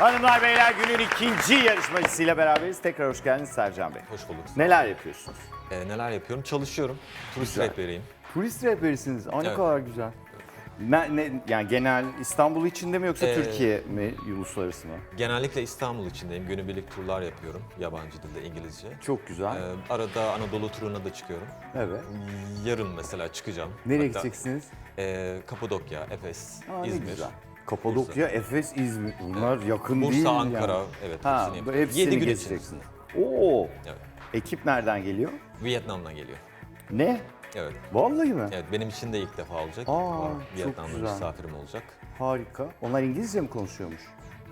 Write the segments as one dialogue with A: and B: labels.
A: Hanımlar beyler günün ikinci yarışmacısıyla beraberiz. Tekrar hoş geldiniz Sercan Bey.
B: Hoş bulduk.
A: Neler yapıyorsunuz?
B: Ee, neler yapıyorum? Çalışıyorum. Turist
A: Güzel.
B: rehberiyim.
A: Turist rehberisiniz. Aa, ne
B: Evet.
A: kadar güzel. Ne, ne, yani genel İstanbul içinde mi yoksa
B: Ee,
A: Türkiye mi, uluslararası mı?
B: Genellikle İstanbul içindeyim. Günübirlik turlar yapıyorum. Yabancı dilde, İngilizce.
A: Çok güzel.
B: Ee, arada Anadolu turuna da çıkıyorum.
A: evet.
B: Yarın mesela çıkacağım.
A: Nereye
B: Hatta,
A: gideceksiniz?
B: e, Kapadokya, Efes,
A: Aa, ne
B: İzmir.
A: güzel. Kapadokya, Efes, İzmir. Bunlar yakın değil
B: Bursa,
A: mi
B: Ankara.
A: yani?
B: Evet,
A: Ha,
B: hepsini,
A: bu hepsini
B: Yedi gün için.
A: gezeceksiniz. Oo.
B: Evet.
A: Ekip nereden geliyor?
B: Vietnam'dan geliyor.
A: Ne?
B: Evet.
A: Vallahi mi?
B: Evet, benim için de ilk defa olacak.
A: Aa, çok
B: Vietnam'da
A: güzel.
B: misafirim olacak.
A: Harika. Onlar İngilizce mi konuşuyormuş?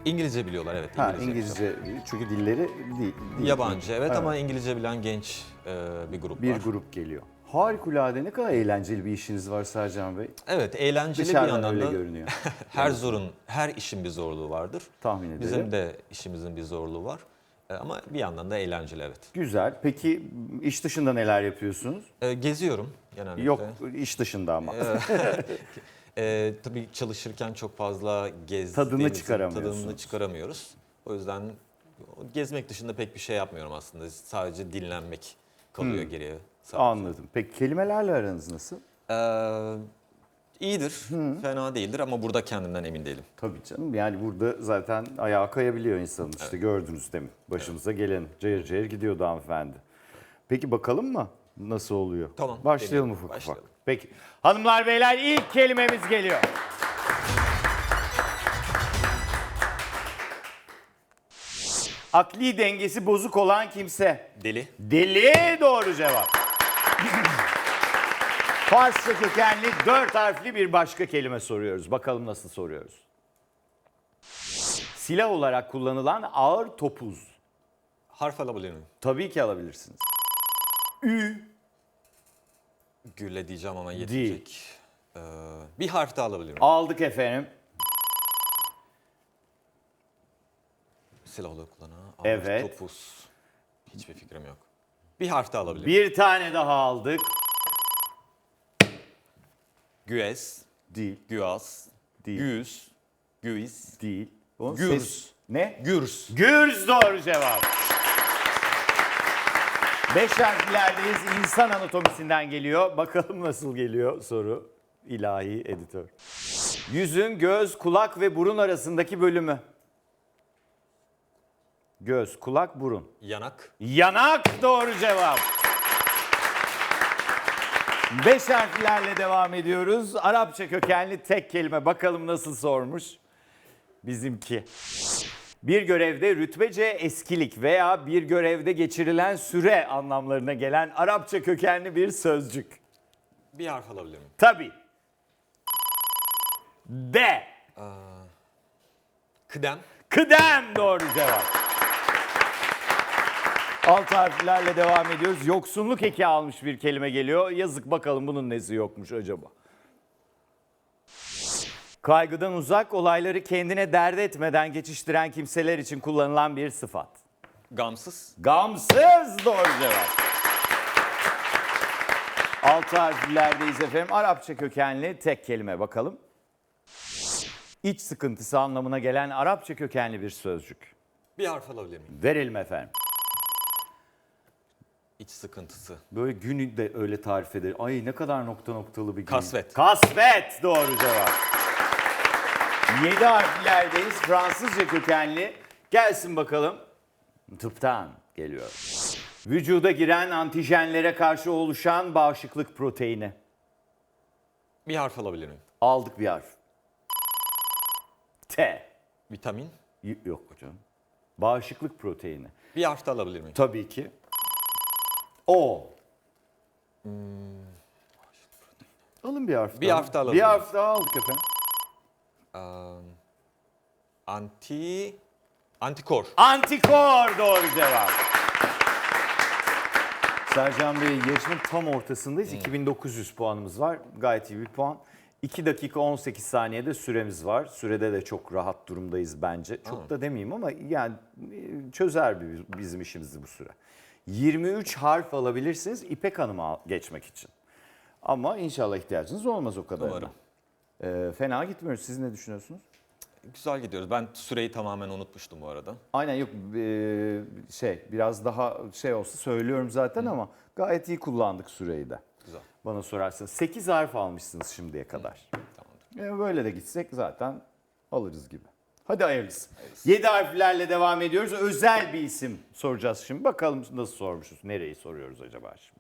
B: İngilizce biliyorlar, evet.
A: Ha
B: İngilizce.
A: Çünkü dilleri değil. değil.
B: Yabancı, evet, ama İngilizce bilen genç e, bir grup
A: bir
B: var.
A: grup geliyor. Harikulade ne kadar eğlenceli bir işiniz var Sercan Bey.
B: Evet, eğlenceli bir
A: Dışarıdan
B: yandan
A: öyle
B: da
A: görünüyor.
B: her zorun, her işin bir zorluğu vardır.
A: Tahmin ederim.
B: Bizim de işimizin bir zorluğu var. E, Ama bir yandan da eğlenceli evet.
A: Güzel. Peki iş dışında neler yapıyorsunuz?
B: E, geziyorum genellikle.
A: Yok iş dışında ama.
B: E, tabii çalışırken çok fazla gezdiğimiz
A: Tadını çıkaramıyorsunuz.
B: Tadını çıkaramıyoruz. O yüzden gezmek dışında pek bir şey yapmıyorum aslında. Sadece dinlenmek kalıyor
A: Hmm.
B: geriye.
A: Anladım. Peki kelimelerle aranız nasıl?
B: E, iyidir, fena değildir ama burada kendimden emin değilim.
A: Tabii canım. Yani burada zaten ayağa kayabiliyor insanın. İşte gördünüz mi? Başımıza gelen cayır cayır gidiyordu hanımefendi. Peki bakalım mı nasıl oluyor?
B: Tamam,
A: Başlayalım
B: deneyelim.
A: ufak ufak.
B: Başlayalım.
A: Peki. Hanımlar beyler ilk kelimemiz geliyor. Akli dengesi bozuk olan kimse.
B: Deli.
A: Deli doğru cevap. Farsça kökenli dört harfli bir başka kelime soruyoruz. Bakalım nasıl soruyoruz. Silah olarak kullanılan ağır topuz.
B: Harf alabilir miyim?
A: Tabii ki alabilirsiniz.
B: Gülle diyeceğim ama yetecek. Ee, bir harf daha alabilir miyim?
A: Aldık efendim.
B: Silahlı kullanan. ağır
A: Evet.
B: Topuz. Hiçbir fikrim yok. Bir harf daha alabilir miyim?
A: Bir tane daha aldık.
B: Güez.
A: Değil,
B: Güaz.
A: Değil.
B: Güz. Güiz.
A: değil. O
B: Gürs.
A: ses- Ne?
B: Gürs.
A: Gürz doğru cevap. Beş harflerdeyiz. İnsan anatomisinden geliyor. Bakalım nasıl geliyor soru. İlahi editör. Yüzün göz, kulak ve burun arasındaki bölümü. Göz, kulak, burun.
B: Yanak.
A: Yanak doğru cevap. Beş harflerle devam ediyoruz. Arapça kökenli tek kelime. Bakalım nasıl sormuş. Bizimki. Bir görevde rütbece eskilik veya bir görevde geçirilen süre anlamlarına gelen Arapça kökenli bir sözcük.
B: Bir harf alabilir miyim?
A: Tabii. De.
B: Kıdem.
A: Kıdem doğru cevap. Alt harflerle devam ediyoruz. Yoksunluk eki almış bir kelime geliyor. Yazık bakalım bunun nesi yokmuş acaba. Kaygıdan uzak, olayları kendine dert etmeden geçiştiren kimseler için kullanılan bir sıfat.
B: Gamsız.
A: Gamsız doğru cevap. Alt harflerdeyiz efendim. Arapça kökenli tek kelime bakalım. İç sıkıntısı anlamına gelen Arapça kökenli bir sözcük.
B: Bir harf alabilir miyim?
A: Verelim efendim.
B: İç sıkıntısı.
A: Böyle günü de öyle tarif eder. Ay ne kadar nokta noktalı bir gün.
B: Kasvet.
A: Kasvet doğru cevap. 7 harflerdeyiz. Fransızca kökenli. Gelsin bakalım. Tıptan geliyor. Vücuda giren antijenlere karşı oluşan bağışıklık proteini.
B: Bir harf alabilir miyim?
A: Aldık bir harf. T.
B: Vitamin.
A: Y- Yok hocam. Bağışıklık proteini.
B: Bir harf daha alabilir miyim?
A: Tabii ki. O. Alın bir harf
B: Bir harf daha
A: Bir
B: alabilirim.
A: harf daha aldık efendim.
B: Anti... Antikor.
A: Antikor doğru cevap. Sercan Bey yarışmanın tam ortasındayız. 2900 puanımız var. Gayet iyi bir puan. 2 dakika 18 saniyede süremiz var. Sürede de çok rahat durumdayız bence. Çok da demeyeyim ama yani e, çözer bir- bizim işimizi bu süre. 23 harf alabilirsiniz İpek Hanım'a geçmek için. Ama inşallah ihtiyacınız olmaz o kadarına.
B: Umarım.
A: Ee, fena gitmiyoruz. Siz ne düşünüyorsunuz?
B: Güzel gidiyoruz. Ben süreyi tamamen unutmuştum bu arada.
A: Aynen yok e, şey biraz daha şey olsa söylüyorum zaten ama gayet iyi kullandık süreyi de.
B: Güzel.
A: Bana sorarsanız 8 harf almışsınız şimdiye kadar.
B: Tamamdır.
A: E, böyle de gitsek zaten alırız gibi. Hadi hayırlısı. 7 harflerle devam ediyoruz. Özel bir isim soracağız şimdi. Bakalım nasıl sormuşuz. Nereyi soruyoruz acaba şimdi?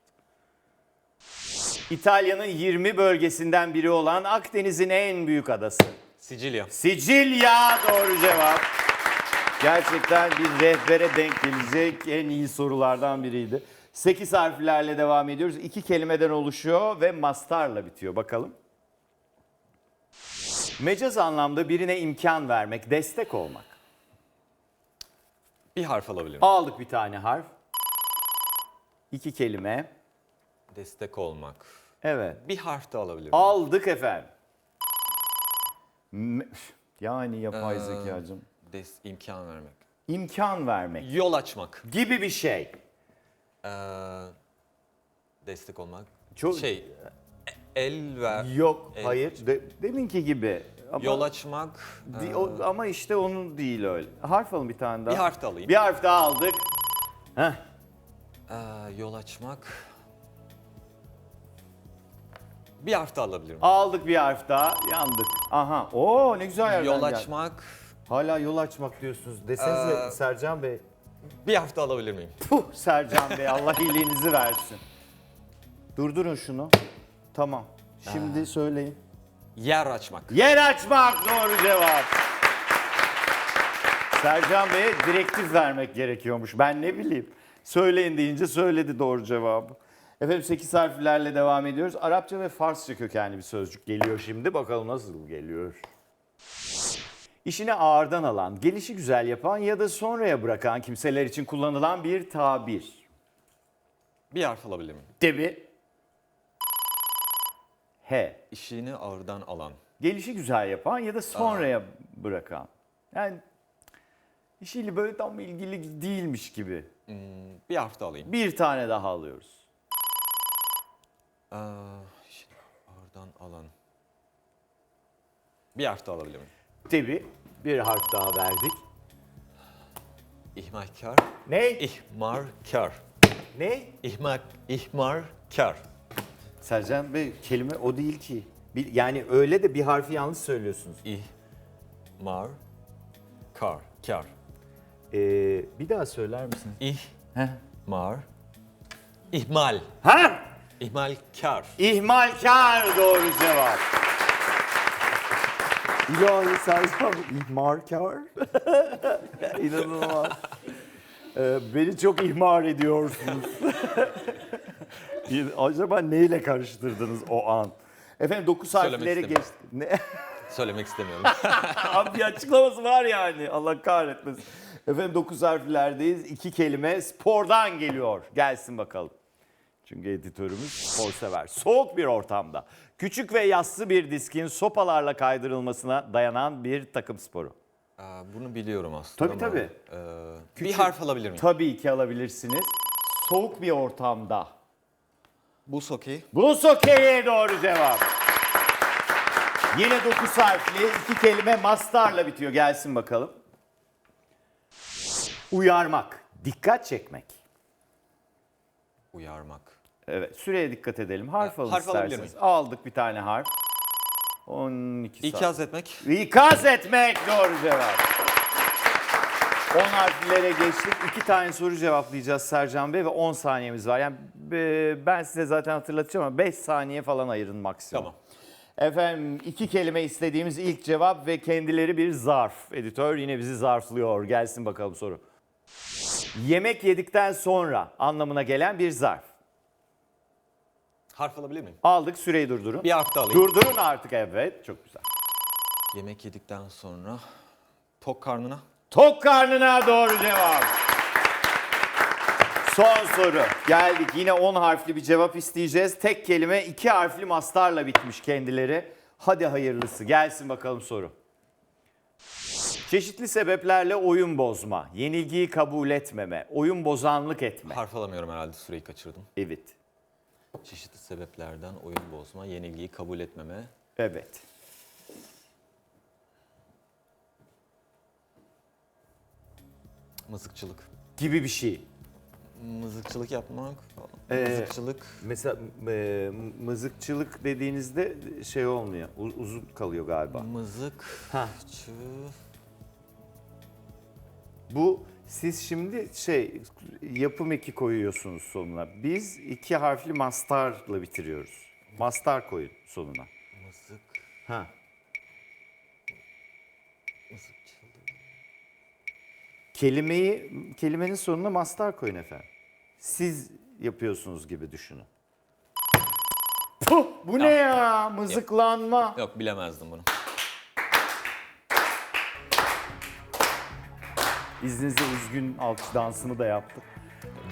A: İtalya'nın 20 bölgesinden biri olan Akdeniz'in en büyük adası.
B: Sicilya.
A: Sicilya doğru cevap. Gerçekten bir rehbere denk gelecek en iyi sorulardan biriydi. 8 harflerle devam ediyoruz. İki kelimeden oluşuyor ve mastarla bitiyor. Bakalım. Mecaz anlamda birine imkan vermek, destek olmak.
B: Bir harf alabilir miyim?
A: Aldık bir tane harf. İki kelime.
B: Destek olmak.
A: Evet.
B: Bir harf de alabilir miyim?
A: Aldık efendim. Me- yani yapay
B: Ee,
A: zekacığım.
B: Des, imkan vermek.
A: İmkan vermek
B: Yol açmak.
A: gibi bir şey.
B: Ee, destek olmak.
A: Çok-
B: Şey, el ver.
A: Yok,
B: El-
A: hayır. De, deminki gibi. Ama,
B: Yol açmak.
A: di-
B: ee,
A: o- ama işte onun değil öyle. Harf alın bir tane daha.
B: bir harf de alayım.
A: Bir harf daha aldık. Heh.
B: Ee, yol açmak. Bir harf de alabilir miyim?
A: Aldık bir harf daha. Yandık. Aha. Oo ne güzel yerden
B: Yol
A: geldi.
B: açmak.
A: Hala yol açmak diyorsunuz. Desenize
B: Ee,
A: Sercan Bey.
B: Bir harf de alabilir miyim?
A: Puh Sercan Bey Allah iyiliğinizi versin. Durdurun şunu. Tamam. Şimdi söyleyin.
B: Yer açmak.
A: Yer açmak doğru cevap. Sercan Bey'e direktif vermek gerekiyormuş. Ben ne bileyim. Söyleyin deyince söyledi doğru cevabı. Efendim 8 harflerle devam ediyoruz. Arapça ve Farsça kökenli bir sözcük geliyor şimdi. Bakalım nasıl geliyor. İşini ağırdan alan, gelişi güzel yapan ya da sonraya bırakan kimseler için kullanılan bir tabir.
B: Bir harf alabilir miyim?
A: Debi. He.
B: İşini ağırdan alan.
A: gelişi güzel yapan ya da sonraya bırakan. Yani işiyle böyle tam ilgili değilmiş gibi.
B: Hmm, bir harf de alayım.
A: Bir tane daha alıyoruz.
B: Ee, işini ağırdan alan. Bir harf de alabilir miyim?
A: Tabi bir harf daha verdik.
B: İhmalkar.
A: Ne?
B: İhmarkar.
A: Ne?
B: İhmal, ihmarkar.
A: Sercan Bey kelime o değil ki. Bir- Yani öyle de bir harfi yanlış söylüyorsunuz.
B: İhmar, kar, kar.
A: Ee, bir daha söyler misiniz?
B: İhmar, ihmal,
A: Ha?
B: ihmalkar.
A: İhmalkar doğru cevap. İlahi Sercan ihmalkar. İnanılmaz. Ee, beni çok ihmal ediyorsunuz. Acaba neyle karıştırdınız o an? Efendim 9
B: Söylemek
A: harfleri
B: istemiyorum.
A: geçti. Ne?
B: Söylemek istemiyorum.
A: Abi bir açıklaması var yani. Allah kahretmesin. Efendim 9 harflerdeyiz. İki kelime spordan geliyor. Gelsin bakalım. Çünkü editörümüz spor sever. Soğuk bir ortamda küçük ve yassı bir diskin sopalarla kaydırılmasına dayanan bir takım sporu.
B: Aa, bunu biliyorum aslında
A: Tabii,
B: ama,
A: tabii.
B: e, bir harf alabilir miyim?
A: Tabii ki alabilirsiniz. Soğuk bir ortamda.
B: Buz hokeyi.
A: Buz hokeyi doğru cevap. Yine 9 harfli iki kelime mastarla bitiyor. Gelsin bakalım. Uyarmak, dikkat çekmek.
B: Uyarmak.
A: Evet, süreye dikkat edelim. Harf
B: Ha,
A: alın
B: harf alabilir
A: isterseniz.
B: miyim?
A: Aldık bir tane harf. 12 saat.
B: İkaz etmek.
A: İkaz etmek doğru cevap. 10 harflere geçtik. İki tane soru cevaplayacağız Sercan Bey ve 10 saniyemiz var. Yani e, ben size zaten hatırlatacağım ama 5 saniye falan ayırın maksimum.
B: Tamam.
A: Efendim iki kelime istediğimiz ilk cevap ve kendileri bir zarf. Editör yine bizi zarflıyor. Gelsin bakalım soru. Yemek yedikten sonra anlamına gelen bir zarf.
B: Harf alabilir miyim?
A: Aldık süreyi durdurun.
B: Bir harf de alayım.
A: Durdurun artık evet. Çok güzel.
B: Yemek yedikten sonra tok karnına.
A: Tok karnına doğru cevap. Son soru. Geldik yine 10 harfli bir cevap isteyeceğiz. Tek kelime iki harfli mastarla bitmiş kendileri. Hadi hayırlısı gelsin bakalım soru. Çeşitli sebeplerle oyun bozma, yenilgiyi kabul etmeme, oyun bozanlık etme.
B: Harf alamıyorum herhalde süreyi kaçırdım.
A: Evet,
B: Çeşitli sebeplerden oyun bozma, yenilgiyi kabul etmeme.
A: evet.
B: Mızıkçılık.
A: gibi bir şey.
B: Mızıkçılık yapmak.
A: Ee,
B: Mızıkçılık.
A: Mesela e, mızıkçılık dediğinizde şey olmuyor. u- uzun kalıyor galiba.
B: Mızık.
A: Ha.
B: Çı.
A: Bu siz şimdi şey yapım eki koyuyorsunuz sonuna. Biz iki harfli mastarla bitiriyoruz. Mastar koyun sonuna.
B: Mızık.
A: Ha. Kelimeyi kelimenin sonuna mastar koyun efendim. Siz yapıyorsunuz gibi düşünün. Puh, bu ne ya? Mızıklanma.
B: Yok bilemezdim bunu.
A: İzninizle üzgün alkış dansını da yaptık.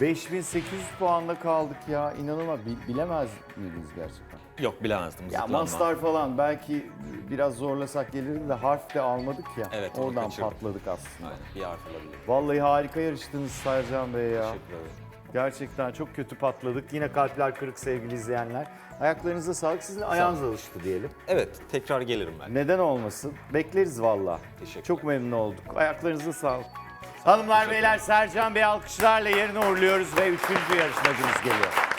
A: 5800 puanla kaldık ya. İnanılmaz. Bil- bilemez miydiniz gerçekten?
B: Yok bilemezdim
A: Ya. Mastar falan belki biraz zorlasak gelirdi de harf de almadık ya.
B: Evet, onu
A: Oradan patladık aslında.
B: Aynen bir harf olabilir.
A: Vallahi harika yarıştınız Sercan Bey ya.
B: Teşekkür ederim.
A: Gerçekten çok kötü patladık. Yine kalpler kırık sevgili izleyenler. Ayaklarınıza sağlık. Sizin ayağınız alıştı diyelim.
B: Evet tekrar gelirim ben.
A: Neden olmasın? Bekleriz valla.
B: Teşekkür
A: Çok memnun olduk. Ayaklarınıza sağlık. Hanımlar beyler Sercan Bey alkışlarla yerine uğurluyoruz ve üçüncü yarışmacımız geliyor.